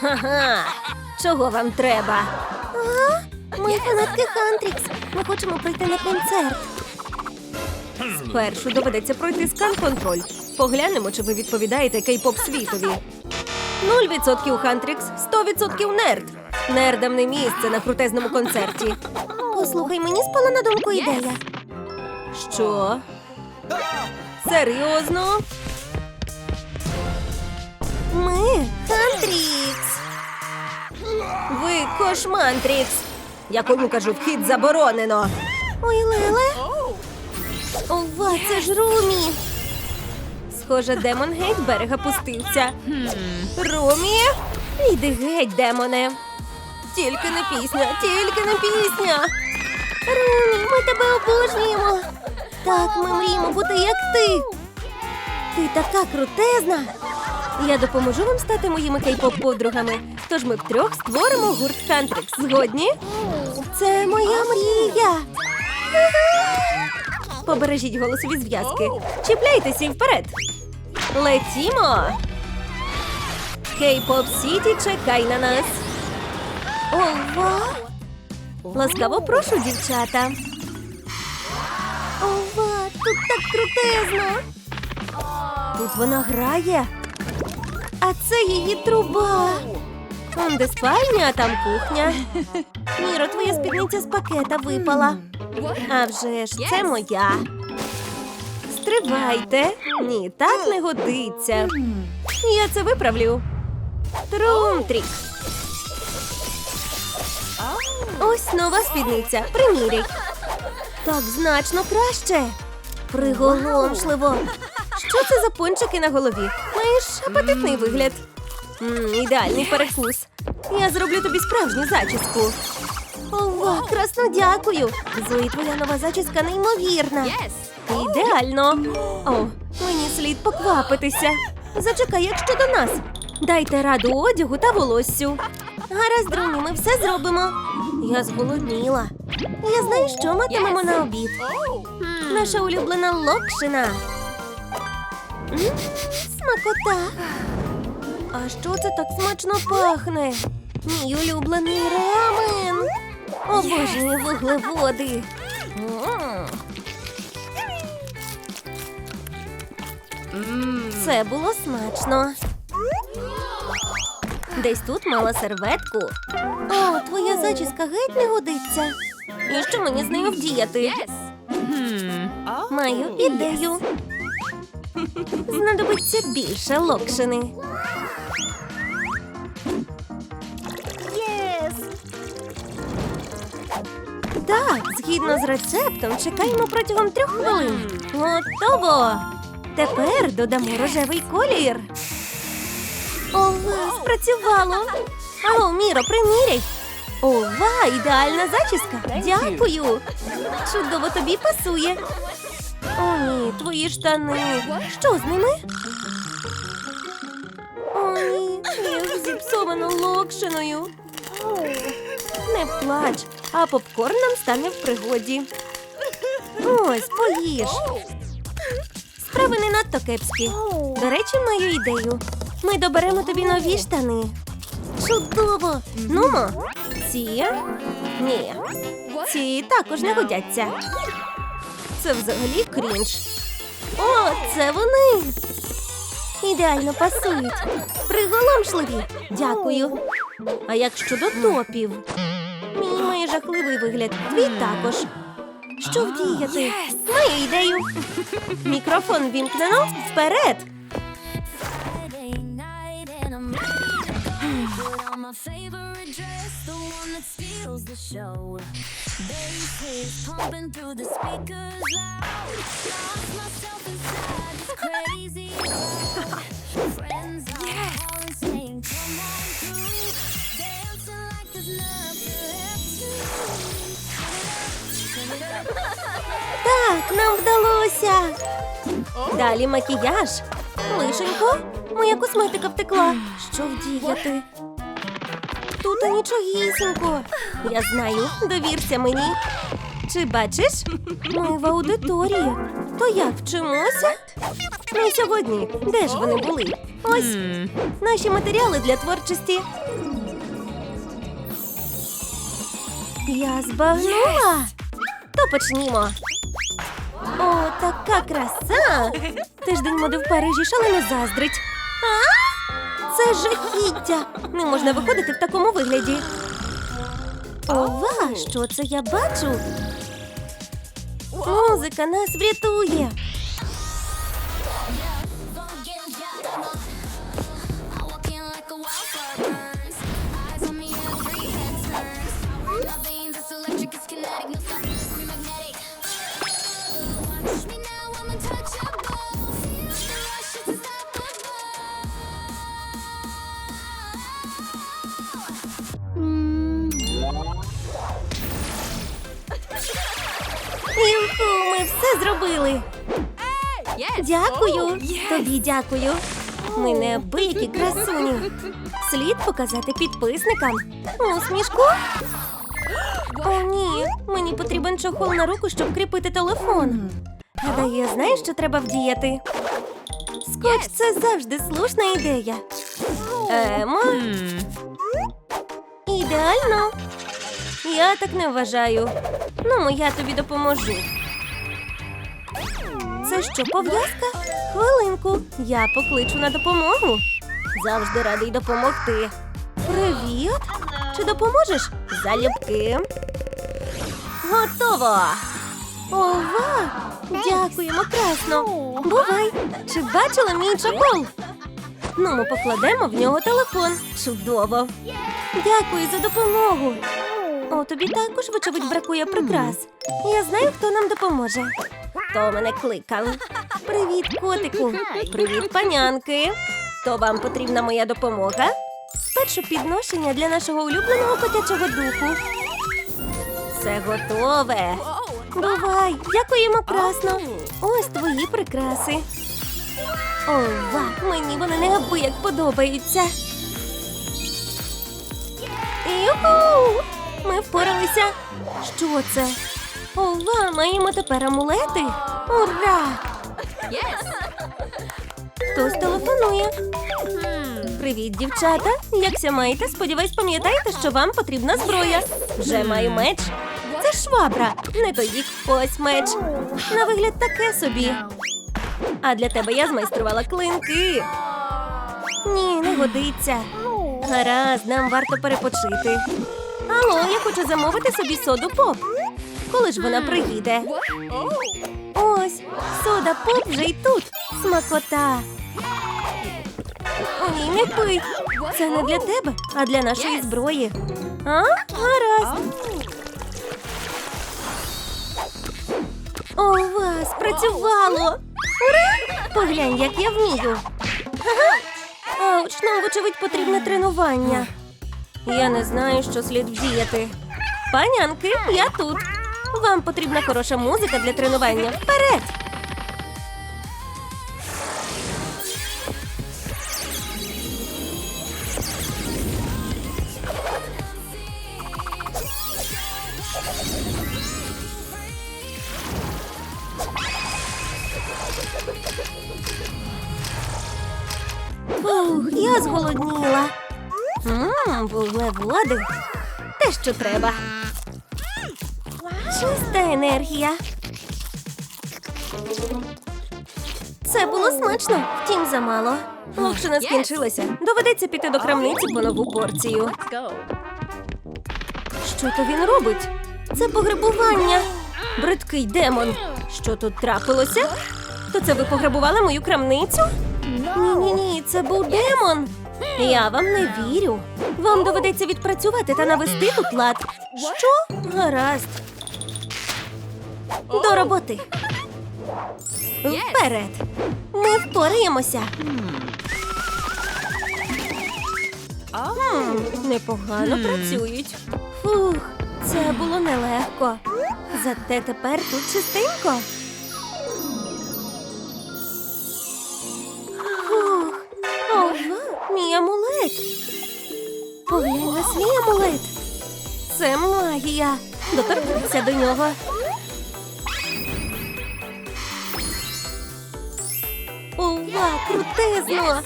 Ха-ха! Чого вам треба? А? Ми фанатки Хантрікс. Ми хочемо прийти на концерт. Спершу доведеться пройти скан-контроль. Поглянемо, чи ви відповідаєте кей-поп світові. 0% Хантрікс, 100% нерд. Нердам не місце на крутезному концерті. Послухай, мені спала на думку ідея. Що? Серйозно? Ми Хантрікс. Ви кошмантрікс. Я кому кажу, вхід заборонено. Ой, Леле. Ова, це ж Румі. Схоже, демон геть берега пустився. Румі? Йди геть, демоне. Тільки не пісня, тільки не пісня. Румі, ми тебе обожнюємо. Так, ми мріємо бути як ти. Ти така крутезна. Я допоможу вам стати моїми кей-поп подругами. Тож ми втрьох створимо гурт Хантрикс. Згодні? Це моя мрія. Побережіть голосові зв'язки. Чіпляйтеся вперед. Летімо. Кей-поп Сіті, чекай на нас. Ова. Ласкаво прошу, дівчата. Ова, тут так крутезно. Тут вона грає. А це її труба. Он де спальня, а там кухня. Міро, твоя спідниця з пакета випала. А вже ж, це моя. Стривайте. Ні, так не годиться. Я це виправлю. Трумтрік. Ось нова спідниця. Приміряй. Так значно краще. Приголомшливо. Що це за пончики на голові? Маєш апетитний вигляд. М, ідеальний перекус. Я зроблю тобі справжню зачіску. Ова, красно дякую. Зої, твоя нова зачіска неймовірна. Ідеально. О, мені слід поквапитися. Зачекай, як щодо нас. Дайте раду одягу та волоссю. Гаразд, Румі, ми все зробимо. Я зголодніла. Я знаю, що матимемо на обід. Наша улюблена локшина. М, Смакота. А що це так смачно пахне? Мій улюблений рамен. Обожнюю вуглеводи. Це було смачно. Десь тут мала серветку. О, твоя зачіска геть не годиться. І що мені з нею вдіяти? Маю ідею. Знадобиться більше локшини. Так, згідно з рецептом, чекаємо протягом трьох хвилин. Готово! Тепер додамо рожевий колір. Ова, спрацювало. Аго, Міро, приміряй. Ова, ідеальна зачіска. Дякую. Чудово тобі пасує. О, ні, твої штани. Що з ними? О, ні, їх зіпсовано локшиною. Не плач, а попкорн нам стане в пригоді. Ось, поїж. Справи не надто кепські. До речі, маю ідею. Ми доберемо тобі нові штани. Чудово! Нумо, ці? Ні. Ці також не годяться. Це взагалі крінж. О, це вони! Ідеально пасують. Приголомшливі. Дякую. А як щодо топів? Має жахливий вигляд. Твій також. Що вдіяти? Маю ідею. Мікрофон вімкнено. Вперед! Далі макіяж. Лишенько, моя косметика втекла. Що вдіяти? Тут нічогісінько. Я знаю, довірся мені. Чи бачиш? Ми в аудиторії. То як вчимося? Не сьогодні. Де ж вони були? Ось наші матеріали для творчості. Я збагнула. То почнімо. О, така краса! Тиждень моди в Парижі шалено заздрить. А? Це жахіття! Не можна виходити в такому вигляді. Ова, що це я бачу? Музика нас врятує. Все зробили. Дякую. Тобі дякую. Ми неабиякі красуні. Слід показати підписникам. Усмішку. О, ні, мені потрібен чохол на руку, щоб кріпити телефон. Гадаю, знаєш, що треба вдіяти? Скотч це завжди слушна ідея. Емо. Ідеально. Я так не вважаю. Ну, я тобі допоможу. Це що, пов'язка? Хвилинку, я покличу на допомогу. Завжди радий допомогти. Привіт! Чи допоможеш? Залюбки. Готово! Ова! Дякуємо красно! Бувай! Чи бачила мій чохол? Ну, ми покладемо в нього телефон. Чудово! Дякую за допомогу! О, тобі також, вочевидь, бракує прикрас. Я знаю, хто нам допоможе. Хто мене кликав? Привіт, котику. Привіт, панянки. То вам потрібна моя допомога? Спершу підношення для нашого улюбленого котячого духу. Все готове. Бувай, дякуємо красно. Ось твої прикраси. Ова, мені вони неабияк подобаються. Юху! Ми впоралися. Що це? Ова, маємо тепер амулети. Ура! Хтось телефонує. Привіт, дівчата. Якся маєте? Сподіваюсь, пам'ятаєте, що вам потрібна зброя. Вже маю меч. Це швабра. Не тоді ось меч. На вигляд таке собі. А для тебе я змайструвала клинки. Ні, не годиться. Гаразд, нам варто перепочити. Алло, я хочу замовити собі соду поп. Коли ж вона приїде? Ось, сода поп вже й тут. Смакота. О, ні, не пий. Це не для тебе, а для нашої зброї. А? Гаразд. Ова, спрацювало! Ура! Поглянь, як я вмію. Ауч, нам, вочевидь, потрібне тренування. Я не знаю, що слід вдіяти. Панянки, я тут. Вам потрібна хороша музика для тренування. Вперед! Фух, я зголодніла. Ммм, вуглеводи. Те, що треба. Чиста енергія. Це було смачно, втім замало. Локшина скінчилася. Доведеться піти до крамниці по нову порцію. Що то він робить? Це пограбування. Бридкий демон. Що тут трапилося? То це ви пограбували мою крамницю? Ні, ні, ні, це був демон. Я вам не вірю. Вам доведеться відпрацювати та навести тут лад. Що? Гаразд. До роботи. Вперед. Ми впораємося. Хм, непогано працюють. Фух, це було нелегко. Зате тепер тут чистенько. Фух, ова, мій амулет. Поглянь на свій амулет. Це магія. Доторкнися до нього. Крутезно.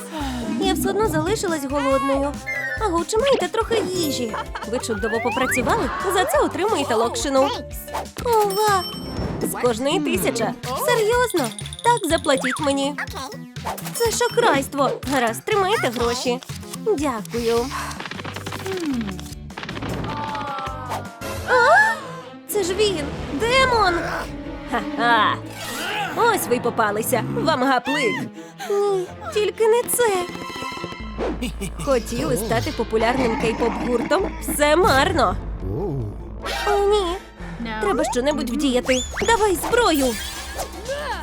Я все одно залишилась голодною. Аго, чи маєте трохи їжі? Ви чудово попрацювали, за це отримуєте локшину. Ова! З кожної тисяча. Серйозно? Так заплатіть мені. Це шахрайство. Гаразд, тримайте гроші. Дякую. А? Це ж він! Демон! Ха-ха! Ось ви й попалися. Вам гаплик. Ні, тільки не це. Хотіли стати популярним кей-поп гуртом? Все марно. О, ні. Треба щонебудь вдіяти. Давай зброю.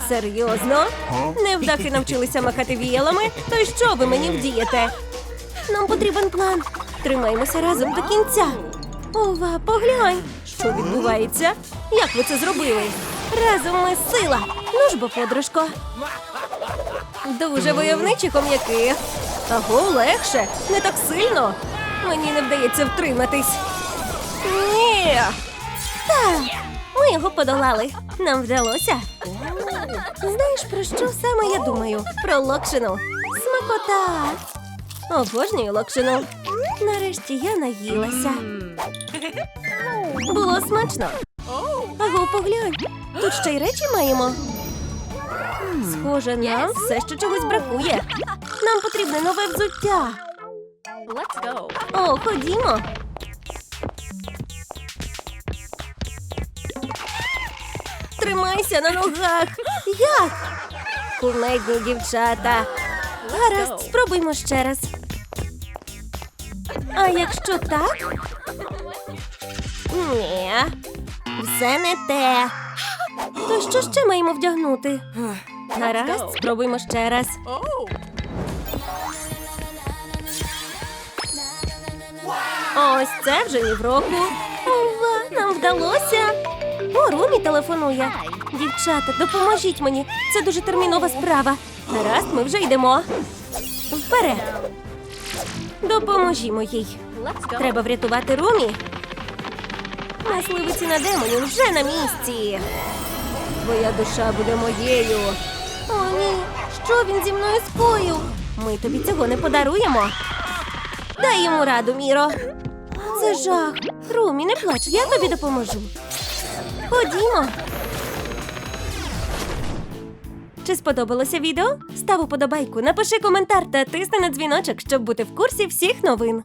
Серйозно? Невдахи навчилися махати віялами? То й що ви мені вдієте? Нам потрібен план. Тримаймося разом до кінця. Ова, поглянь, що відбувається? Як ви це зробили? Разом ми сила. Ну ж бо, подружко. Дуже войовничі хом'яки. Аго, легше, не так сильно. Мені не вдається втриматись. Ні. Так, ми його подолали. Нам вдалося. Знаєш, про що саме я думаю? Про локшину. Смакота. Обожнюю локшину. Нарешті я наїлася. Було смачно. Аго, поглянь. Тут ще й речі маємо. Схоже, нам все ще чогось бракує. Нам потрібне нове взуття. О, ходімо. Тримайся на ногах. Як? Кумедні дівчата. Гаразд, спробуймо ще раз. А якщо так? Ні. Все не те. То що ще маємо вдягнути? Гаразд, спробуймо ще раз. Ось це вже ні в року. Ова, нам вдалося. О, Румі телефонує. Дівчата, допоможіть мені. Це дуже термінова справа. Гаразд, ми вже йдемо. Вперед. Допоможімо їй. Треба врятувати Румі. Мисливиці на демонів вже на місці. Твоя душа буде моєю. О, ні. Що він зі мною скоїв? Ми тобі цього не подаруємо. Дай йому раду, Міро. Це жах. Румі, не плач, я тобі допоможу. Ходімо. Чи сподобалося відео? Став уподобайку, напиши коментар та тисни на дзвіночок, щоб бути в курсі всіх новин.